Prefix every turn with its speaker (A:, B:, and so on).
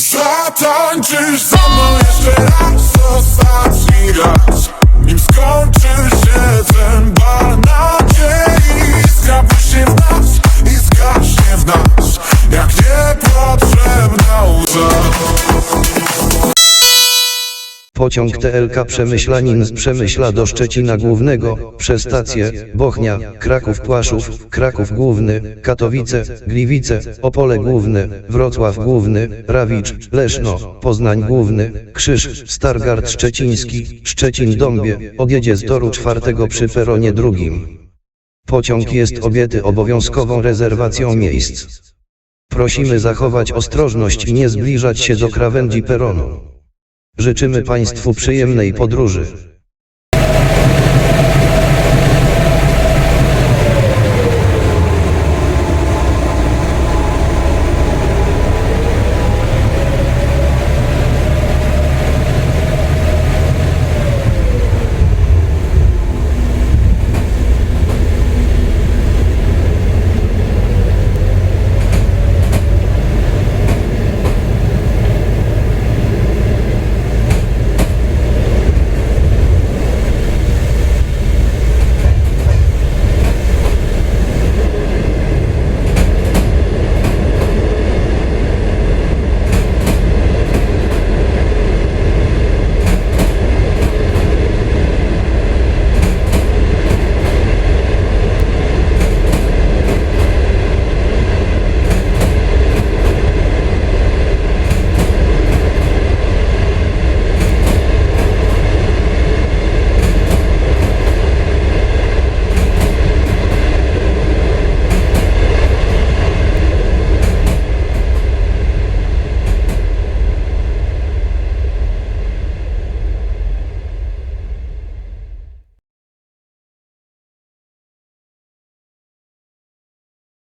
A: Szatan, czyż za mną jeszcze raz zostać
B: Pociąg TLK Przemyślanin z Przemyśla do Szczecina Głównego, przez stację Bochnia, Kraków Płaszów, Kraków Główny, Katowice, Gliwice, Opole Główne, Wrocław Główny, Rawicz, Leszno, Poznań Główny, Krzyż, Stargard Szczeciński, Szczecin Dąbie, odjedzie z toru czwartego przy peronie drugim. Pociąg jest objęty obowiązkową rezerwacją miejsc. Prosimy zachować ostrożność i nie zbliżać się do krawędzi peronu. Życzymy Państwu przyjemnej podróży.